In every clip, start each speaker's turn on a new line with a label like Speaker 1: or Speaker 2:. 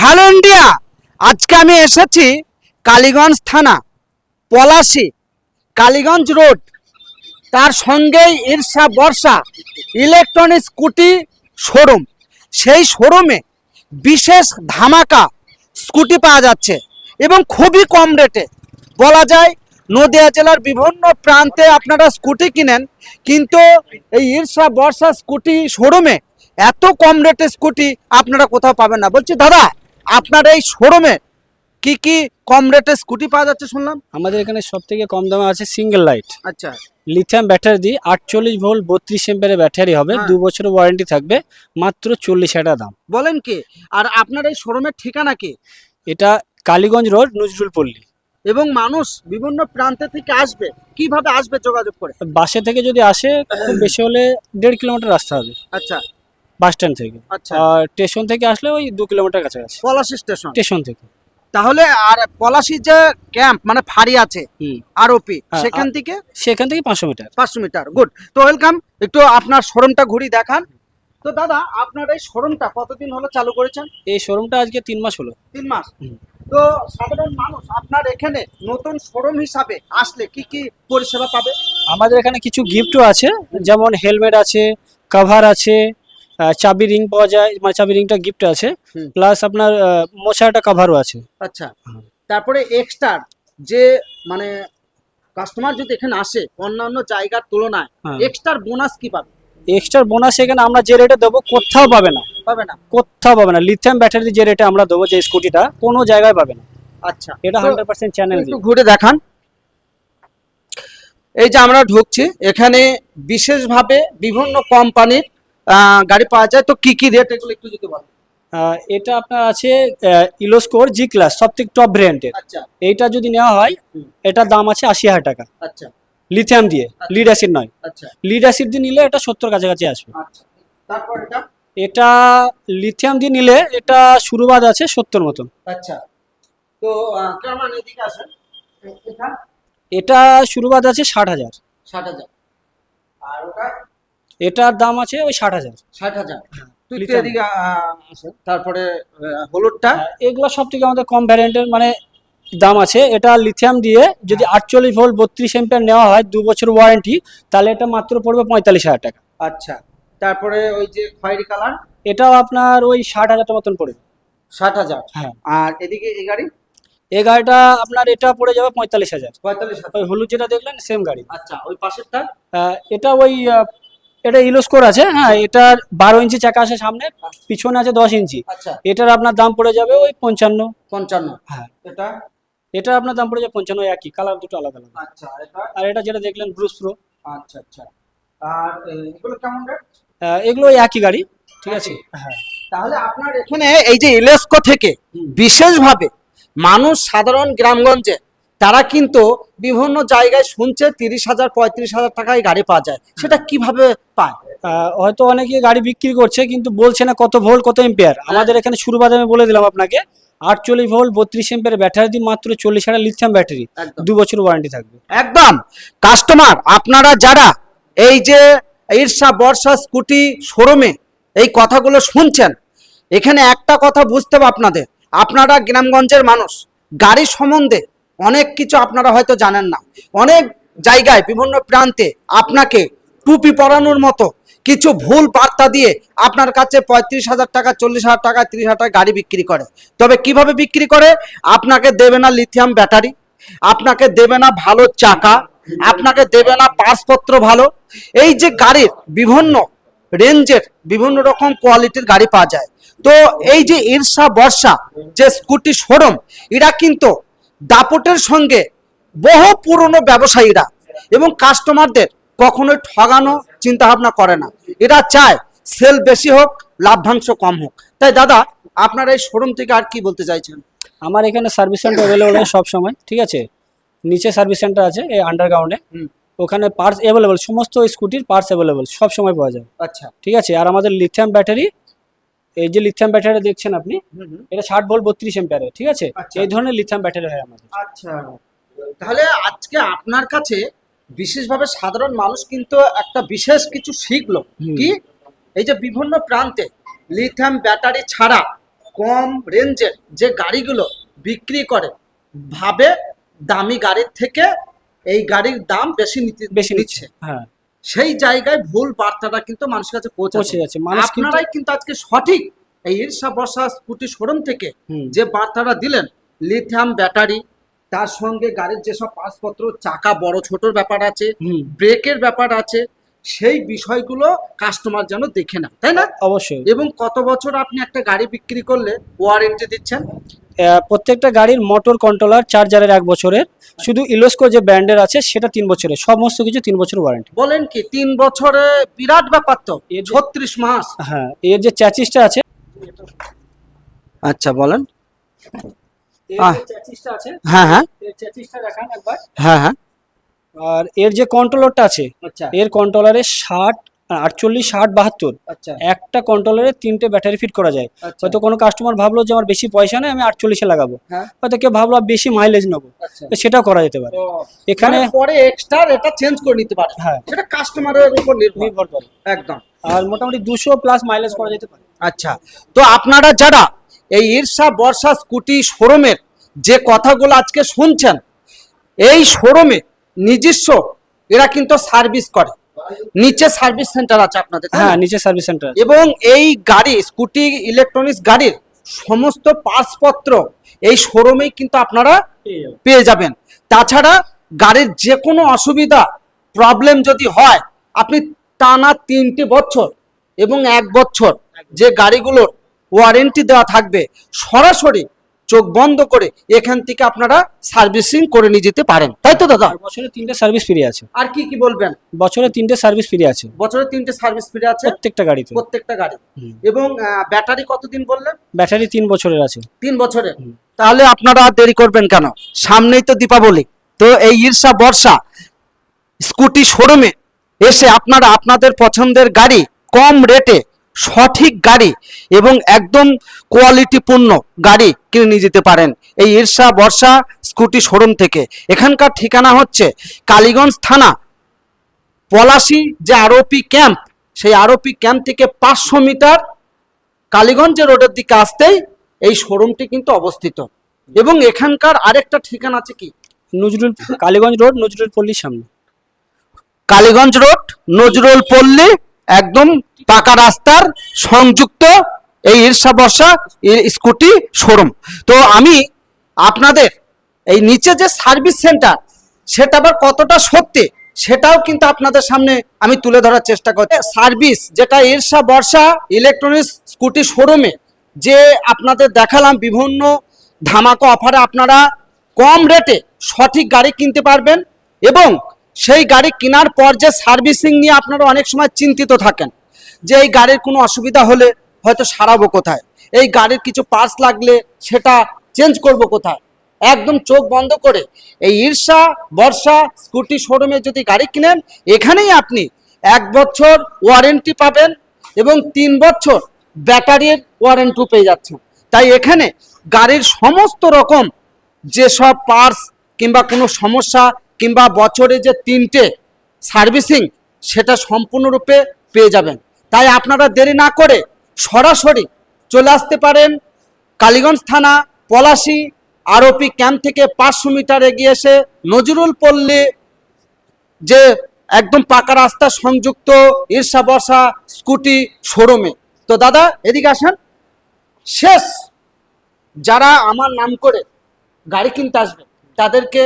Speaker 1: Hello India, আজকে আমি এসেছি কালীগঞ্জ থানা, পলাশি, কালীগঞ্জ রোড। তার সঙ্গেই ঈর্ষা বর্ষা ইলেকট্রনিক স্কুটি শোরুম। সেই শোরুমে বিশেষ ধামাকা স্কুটি পাওয়া যাচ্ছে এবং খুবই কম রেটে। বলা যায়, নদিয়া জেলার বিভিন্ন প্রান্তে আপনারা স্কুটি কিনেন, কিন্তু এই ঈর্ষা বর্ষা স্কুটি শোরুমে এত কম রেটে স্কুটি আপনারা কোথাও পাবেন না। বলছি, দাদা আপনার এই শোরুমে কি কি কম রেটে স্কুটি পাওয়া যাচ্ছে শুনলাম?
Speaker 2: আমাদের এখানে সব থেকে কম দামে আছে সিঙ্গেল লাইট
Speaker 1: আচ্ছা।
Speaker 2: লিথিয়াম ব্যাটারি দিয়ে আটচল্লিশ ভোল্ট বত্রিশ এম্পিয়ারের ব্যাটারি হবে
Speaker 1: হ্যাঁ।
Speaker 2: দু বছরের ওয়ারেন্টি থাকবে মাত্র চল্লিশ হাজার দাম।
Speaker 1: বলেন কি? আর আপনার এই শোরুমের ঠিকানা কি?
Speaker 2: এটা কালীগঞ্জ রোড নজরুল পল্লী।
Speaker 1: এবং মানুষ বিভিন্ন প্রান্তে থেকে আসবে কীভাবে আসবে যোগাযোগ করে?
Speaker 2: বাসে থেকে যদি আসে খুব বেশি হলে দেড় কিলোমিটার রাস্তা হবে।
Speaker 1: আচ্ছা।
Speaker 2: বাস স্ট্যান্ড থেকে।
Speaker 1: আচ্ছা।
Speaker 2: আর স্টেশন থেকে আসলে ওই দু কিলোমিটার কাছাকাছি।
Speaker 1: পলাশি স্টেশন।
Speaker 2: স্টেশন থেকে।
Speaker 1: তাহলে আর পলাশি যে ক্যাম্প মানে ফাঁড়ি আছে
Speaker 2: হুম।
Speaker 1: আরওপি
Speaker 2: হ্যাঁ,
Speaker 1: সেখান থেকে?
Speaker 2: সেখান থেকে পাঁচশো মিটার।
Speaker 1: পাঁচশো মিটার গুড। তো ওয়েলকাম একটু আপনার শোরুমটা ঘুরি দেখান। তো দাদা আপনার এই শোরুমটা কতদিন হলো চালু করেছেন?
Speaker 2: এই শোরুমটা আজকে তিন মাস হলো।
Speaker 1: তিন মাস। তো সাধারণ মানুষ আপনার এখানে নতুন শোরুম হিসাবে আসলে কি কি পরিষেবা পাবে?
Speaker 2: আমাদের এখানে কিছু গিফটও আছে যেমন হেলমেট আছে কভার আছে চাবি রিং পাওয়া যায় মানে চাবি রিংটা গিফট আছে। প্লাস আপনার মোছাটা কভারও আছে।
Speaker 1: আচ্ছা। তারপরে এক্সট্রা যে মানে কাস্টমার যদি এখানে আসে অন্যান্য জায়গার তুলনায়
Speaker 2: হ্যাঁ।
Speaker 1: এক্সট্রা বোনাস কি পাবে?
Speaker 2: এক্সট্রা বোনাস এখানে আমরা যে রেটে দেবো কোথাও পাবে না।
Speaker 1: পাবে না।
Speaker 2: কোথাও পাবে না। লিথিয়াম ব্যাটারি যে রেটে আমরা দেবো যে স্কুটিটা কোনো জায়গায় পাবে না।
Speaker 1: আচ্ছা।
Speaker 2: এটা হান্ড্রেড পার্সেন্ট চ্যানেল
Speaker 1: একটু ঘুরে দেখান। এই যে আমরা ঢুকছি এখানে বিশেষভাবে বিভিন্ন কোম্পানির গাড়ি পাওয়া যায়। তো কি কি রেট এগুলো একটু যদি বলেন।
Speaker 2: এটা আপনার আছে ইলোস্কোর জি ক্লাস সব থেকে টপ ব্র্যান্ডের
Speaker 1: আচ্ছা।
Speaker 2: এইটা যদি নেওয়া হয়। এটার দাম আছে আশি হাজার টাকা।
Speaker 1: আচ্ছা।
Speaker 2: লিথিয়াম দিয়ে লিড অ্যাসিড নয়।
Speaker 1: আচ্ছা।
Speaker 2: লিড অ্যাসিড দিয়ে নিলে এটা সত্তর কাছাকাছি আসবে।
Speaker 1: আচ্ছা। তারপর এটা?
Speaker 2: এটা লিথিয়াম দিয়ে নিলে এটা শুরুবাদ আছে সত্তর মতন।
Speaker 1: আচ্ছা। তো কেমন এদিকে আসেন? এটা?
Speaker 2: এটা শুরুবাদ আছে ষাট হাজার।
Speaker 1: ষাট হাজার। আর ওটা?
Speaker 2: এটার দাম আছে ওই ষাট হাজার।
Speaker 1: ষাট হাজার। আসেন। তারপরে হলুদটা?
Speaker 2: এগুলো সব থেকে আমাদের কম ভ্যারিয়েন্টের মানে দাম আছে। এটা লিথিয়াম দিয়ে যদি আটচল্লিশ ভোল্ট বত্রিশ এম্পিয়ার নেওয়া হয় দু বছর ওয়ারেন্টি তাহলে এটা মাত্র পড়বে পঁয়তাল্লিশ হাজার টাকা।
Speaker 1: আচ্ছা। তারপরে ওই যে খয়েরি কালার?
Speaker 2: এটাও আপনার ওই ষাট হাজার মতন পড়বে।
Speaker 1: ষাট হাজার?
Speaker 2: হ্যাঁ।
Speaker 1: আর এদিকে এই গাড়ি?
Speaker 2: এই গাড়িটা আপনার এটা পড়ে যাবে পঁয়তাল্লিশ হাজার।
Speaker 1: পঁয়তাল্লিশ হাজার।
Speaker 2: ওই হলুদ যেটা দেখলেন সেম গাড়ি।
Speaker 1: আচ্ছা ওই পাশেরটা?
Speaker 2: এটা ওই এটা ইলোস্কোর আছে হ্যাঁ এটার বারো ইঞ্চি চাকা আছে সামনে পিছনে আছে দশ ইঞ্চি।
Speaker 1: আচ্ছা।
Speaker 2: এটার আপনার দাম পড়ে যাবে ওই পঞ্চান্ন।
Speaker 1: পঞ্চান্ন।
Speaker 2: হ্যাঁ।
Speaker 1: এটা?
Speaker 2: এটা আপনার দাম পড়ে যাবে পঞ্চান্ন একই কালার দুটো আলাদা আলাদা।
Speaker 1: আচ্ছা এটা?
Speaker 2: আর এটা যেটা দেখলেন ব্রুস প্রো
Speaker 1: আচ্ছা আচ্ছা। আর এগুলো কেমন রেট
Speaker 2: এগুলো একই গাড়ি ঠিক আছে? হ্যাঁ।
Speaker 1: তাহলে আপনার এখানে এই যে ইলেস্কো থেকে বিশেষভাবে মানুষ সাধারণ গ্রামগঞ্জে তারা কিন্তু বিভিন্ন জায়গায় শুনছে তিরিশ হাজার পঁয়ত্রিশ হাজার টাকায় গাড়ি পাওয়া যায়। সেটা কীভাবে পায়?
Speaker 2: হয়তো অনেকে গাড়ি বিক্রি করছে কিন্তু বলছে না কত ভোল্ট কত এম্পিয়ার আমাদের এখানে শুরুবাদে আমি বলে দিলাম আপনাকে আটচল্লিশ ভোল্ট বত্রিশ এম্পের ব্যাটারি দিয়ে মাত্র চল্লিশ হাজার লিথিয়াম ব্যাটারি দু বছর ওয়ারেন্টি থাকবে।
Speaker 1: একদম। কাস্টমার আপনারা যারা এই যে ঈর্ষা বর্ষা স্কুটি শোরুমে এই কথাগুলো শুনছেন এখানে একটা কথা বুঝতে হবে আপনাদের। আপনারা গ্রামগঞ্জের মানুষ গাড়ি সম্বন্ধে অনেক কিছু আপনারা হয়তো জানেন না। অনেক জায়গায়, বিভিন্ন প্রান্তে আপনাকে টুপি পরানোর মতো কিছু ভুল বার্তা দিয়ে আপনার কাছে পঁয়ত্রিশ হাজার টাকা, চল্লিশ হাজার টাকা, তিরিশ হাজার টাকা গাড়ি বিক্রি করে। তবে কীভাবে বিক্রি করে? আপনাকে দেবে না লিথিয়াম ব্যাটারি আপনাকে দেবে না ভালো চাকা, আপনাকে দেবে না পাসপত্র ভালো। এই যে গাড়ির বিভিন্ন রেঞ্জের বিভিন্ন রকম কোয়ালিটির গাড়ি পাওয়া যায়। তো এই যে ঈর্ষা বর্ষা যে স্কুটি শোরুম এরা কিন্তু দাপটের সঙ্গে বহু পুরনো ব্যবসায়ীরা এবং কাস্টমারদের কখনোই ঠগানো চিন্তা ভাবনা করে না। এরা চায় সেল বেশি হোক লাভ্যাংশ কম হোক। তাই দাদা আপনার এই শোরুম থেকে আর কি বলতে চাইছেন?
Speaker 2: আমার এখানে সার্ভিস সেন্টার অ্যাভেলেবল হয় সব সময় ঠিক আছে? নিচে সার্ভিস সেন্টার আছে এই আন্ডারগ্রাউন্ডে। ওখানে পার্টস অ্যাভেলেবল সমস্ত স্কুটির পার্টস অ্যাভেলেবল সব সময় পাওয়া যায়।
Speaker 1: আচ্ছা।
Speaker 2: ঠিক আছে? আর আমাদের লিথিয়াম ব্যাটারি এই যে লিথিয়াম ব্যাটারি দেখছেন আপনি এটা ষাট ভোল্ট বত্রিশ এম্পিয়ারের ঠিক আছে?
Speaker 1: আচ্ছা।
Speaker 2: এই ধরনের লিথিয়াম ব্যাটারি হয় আমাদের।
Speaker 1: আচ্ছা। তাহলে আজকে আপনার কাছে বিশেষভাবে সাধারণ মানুষ কিন্তু একটা বিশেষ কিছু শিখলো। কি? এই যে বিভিন্ন প্রান্তে লিথিয়াম ব্যাটারি ছাড়া কম রেঞ্জের যে গাড়িগুলো বিক্রি করে ভাবে দামি গাড়ির থেকে এই গাড়ির দাম বেশি নিতে
Speaker 2: বেশি নিচ্ছে। হ্যাঁ।
Speaker 1: সেই জায়গায় ভুল বার্তাটা কিন্তু মানুষের কাছে
Speaker 2: পৌঁছে যাচ্ছে।
Speaker 1: আপনারাই কিন্তু আজকে সঠিক এই ঈর্ষা বর্ষা স্কুটি শোরুম থেকে যে বার্তাটা দিলেন লিথিয়াম ব্যাটারি তার সঙ্গে গাড়ির যেসব পাসপত্র চাকা বড় ছোটর ব্যাপার আছে ব্রেকের ব্যাপার আছে সেই বিষয়গুলো কাস্টমার যেন দেখে না তাই না?
Speaker 2: অবশ্যই।
Speaker 1: এবং কত বছর আপনি একটা গাড়ি বিক্রি করলে ওয়ারেন্টি দিচ্ছেন?
Speaker 2: প্রত্যেকটা গাড়ির মোটর কন্ট্রোলার চার্জারের এক বছরের। শুধু ইলোস্কো যে ব্র্যান্ডের আছে সেটা তিন বছরের সমস্ত কিছু তিন বছর ওয়ারেন্টি
Speaker 1: বলেন কি তিন বছরে বিরাট ব্যাপার তো ছত্রিশ মাস।
Speaker 2: হ্যাঁ এর যে চ্যাচিসটা আছে
Speaker 1: আচ্ছা বলেন। হ্যাঁ হ্যাঁ। হ্যাঁ হ্যাঁ।
Speaker 2: আর এর যে কন্ট্রোলারটা আছে
Speaker 1: আচ্ছা।
Speaker 2: এর কন্ট্রোলারে ষাট আটচল্লিশ ষাট বাহাত্তর।
Speaker 1: আচ্ছা।
Speaker 2: একটা কন্ট্রোলারে তিনটে ব্যাটারি ফিট করা যায়।
Speaker 1: আচ্ছা।
Speaker 2: হয়তো কোনো কাস্টমার ভাবলো যে আমার বেশি পয়সা নেই আমি আটচল্লিশে লাগাবো।
Speaker 1: হ্যাঁ।
Speaker 2: হয়তো কেউ ভাবলো বেশি মাইলেজ নেব।
Speaker 1: আচ্ছা।
Speaker 2: সেটাও করা যেতে পারে। এখানে
Speaker 1: মানে পরে এক্সট্রা এটা চেঞ্জ করে নিতে পারে।
Speaker 2: হ্যাঁ।
Speaker 1: সেটা কাস্টমারের উপর নির্ভর।
Speaker 2: নির্ভর করে।
Speaker 1: একদম।
Speaker 2: আর মোটামুটি দুশো প্লাস মাইলেজ করা যেতে পারে।
Speaker 1: আচ্ছা। তো আপনারা যারা এই ঈর্ষা বর্ষা স্কুটি শোরুমের যে কথাগুলো আজকে শুনছেন এই শোরুমে নিজস্ব এরা কিন্তু সার্ভিস করে। নিচে সার্ভিস সেন্টার আছে আপনাদের
Speaker 2: হ্যাঁ নিচে সার্ভিস সেন্টার
Speaker 1: এবং এই গাড়ি স্কুটি ইলেকট্রনিক্স গাড়ির সমস্ত পার্টসপত্র এই শোরুমেই কিন্তু আপনারা পেয়ে যাবেন। তাছাড়া গাড়ির যে কোনো অসুবিধা প্রবলেম যদি হয় আপনি টানা তিনটে বছর এবং এক বছর যে গাড়িগুলোর ওয়ারেন্টি দেওয়া থাকবে সরাসরি চোখ বন্ধ করে এখান থেকে আপনারা সার্ভিসিং করে নিয়ে যেতে পারেন। তাই তো দাদা?
Speaker 2: বছরে তিনটে সার্ভিস ফ্রি আছে।
Speaker 1: আর কি কি বলবেন?
Speaker 2: বছরে তিনটে সার্ভিস ফ্রি আছে।
Speaker 1: বছরে তিনটে সার্ভিস ফ্রি আছে?
Speaker 2: প্রত্যেকটা গাড়িতে।
Speaker 1: প্রত্যেকটা গাড়ি। এবং ব্যাটারি কতদিন বললেন?
Speaker 2: ব্যাটারি তিন বছরের আছে।
Speaker 1: তিন বছরের। তাহলে আপনারা দেরি করবেন কেন? সামনেই তো দীপাবলি। তো এই ঈর্ষা বর্ষা স্কুটি শোরুমে এসে আপনারা আপনাদের পছন্দের গাড়ি কম রেটে সঠিক গাড়ি এবং একদম কোয়ালিটিপূর্ণ গাড়ি কিনে নিয়ে যেতে পারেন। এই ঈর্ষা বর্ষা স্কুটি শোরুম থেকে। এখানকার ঠিকানা হচ্ছে কালীগঞ্জ থানা পলাশি যে আরোপি ক্যাম্প সেই আরোপি ক্যাম্প থেকে পাঁচশো মিটার কালীগঞ্জ রোডের দিকে আসতেই এই শোরুমটি কিন্তু অবস্থিত। এবং এখানকার আরেকটা ঠিকানা আছে কি?
Speaker 2: নজরুল কালীগঞ্জ রোড নজরুল পল্লীর সামনে।
Speaker 1: কালীগঞ্জ রোড নজরুল পল্লী একদম পাকা রাস্তার সংযুক্ত এই ঈর্ষা বর্ষা স্কুটি শোরুম। তো আমি আপনাদের এই নিচে যে সার্ভিস সেন্টার, সেটা আবার কতটা সত্যি, সেটাও কিন্তু আপনাদের সামনে আমি তুলে ধরার চেষ্টা করছি। সার্ভিস, যেটা ঈর্ষা বর্ষা ইলেকট্রনিক্স স্কুটি শোরুমে যে আপনাদের দেখালাম বিভিন্ন ধামাকা অফারে আপনারা কম রেটে সঠিক গাড়ি কিনতে পারবেন এবং সেই গাড়ি কেনার পর যে সার্ভিসিং নিয়ে আপনারা অনেক সময় চিন্তিত থাকেন, যে এই গাড়ির কোনো অসুবিধা হলে হয়তো সারাবো কোথায়? এই গাড়ির কিছু পার্টস লাগলে সেটা চেঞ্জ করব কোথায়? একদম চোখ বন্ধ করে এই ঈর্ষা, বর্ষা স্কুটি শোরুমে যদি গাড়ি কিনেন, এখানেই আপনি এক বছর ওয়ারেন্টি পাবেন এবং তিন বছর ব্যাটারির ওয়ারেন্টি পেয়ে যাচ্ছেন। তাই এখানে গাড়ির সমস্ত রকম যেসব পার্টস কিংবা কোনো সমস্যা কিংবা বছরে যে তিনটে সার্ভিসিং, সেটা সম্পূর্ণরূপে পেয়ে যাবেন। তাই আপনারা দেরি না করে সরাসরি চলে আসতে পারেন কালীগঞ্জ থানা, পলাশি আরোপি ক্যাম্প থেকে পাঁচশো মিটার এগিয়ে এসে নজরুল পল্লী, যে একদম পাকা রাস্তা সংযুক্ত ঈর্ষা বর্ষা স্কুটি শোরুমে তো দাদা, এদিকে আসেন। শেষ! যারা আমার নাম করে গাড়ি কিনতে আসবে, তাদেরকে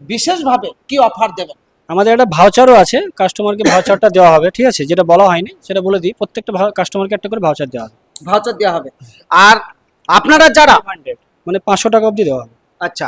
Speaker 1: বিশেষভাবে কি অফার দেবেন?
Speaker 2: আমাদের একটা ভাউচারও আছে কাস্টমারকে ভাউচারটা দেওয়া হবে ঠিক আছে? যেটা বলা হয়নি সেটা বলে দিই প্রত্যেকটা কাস্টমারকে একটা করে ভাউচার দেওয়া হবে।
Speaker 1: ভাউচার দেওয়া হবে। আর আপনারা যারা
Speaker 2: মানে পাঁচশো টাকা অবধি দেওয়া হবে।
Speaker 1: আচ্ছা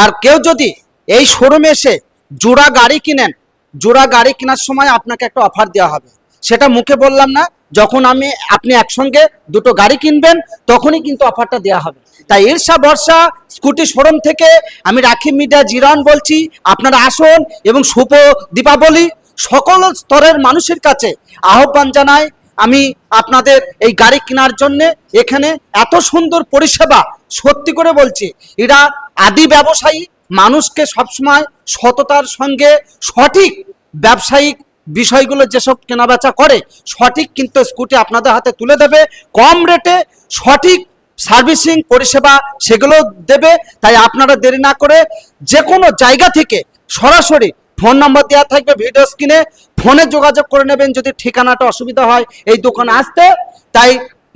Speaker 1: আর কেউ যদি এই শোরুমে এসে জোড়া গাড়ি কিনেন জোড়া গাড়ি কেনার সময় আপনাকে একটা অফার দেওয়া হবে। সেটা মুখে বললাম না যখন আমি, আপনি একসঙ্গে দুটো গাড়ি কিনবেন, তখনই কিন্তু অফারটা দেওয়া হবে। তাই ঈর্ষা বর্ষা স্কুটি শোরুম থেকে আমি রাখি মিডিয়া জিরান বলছি, আপনারা আসুন এবং শুভ দীপাবলি সকল স্তরের মানুষের কাছে আহ্বান জানাই। আমি আপনাদের এই গাড়ি কেনার জন্য এখানে এত সুন্দর পরিষেবা, সত্যি করে বলছি, এরা আদি ব্যবসায়ী, মানুষকে সবসময় সততার সঙ্গে সঠিক ব্যবসায়িক বিষয়গুলো যেসব কেনাবেচা করে, সঠিক কিন্তু স্কুটি আপনাদের হাতে তুলে দেবে, কম রেটে সঠিক সার্ভিসিং পরিষেবা সেগুলো দেবে, তাই আপনারা দেরি না করে যে কোনো জায়গা থেকে সরাসরি ফোন নম্বর দেওয়া থাকবে ভিডিও স্ক্রিনে, ফোনে যোগাযোগ করে নেবেন যদি ঠিকানাটা অসুবিধা হয় এই দোকানে আসতে, তাই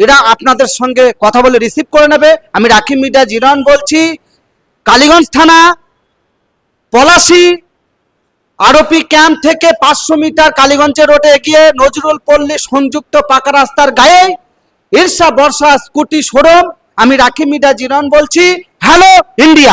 Speaker 1: এরা আপনাদের সঙ্গে কথা বলে রিসিভ করে নেবে। আমি রাখি মিডিয়া জিরন বলছি, কালীগঞ্জ থানা, পলাশি আরপি ক্যাম্প থেকে পাঁচশো মিটার কালীগঞ্জের রোডে এগিয়ে নজরুল পল্লী সংযুক্ত পাকা রাস্তার গায়ে ঈর্ষা বর্ষা স্কুটি শোরুম। আমি রাখি মিডা জিরন বলছি, হ্যালো, ইন্ডিয়া।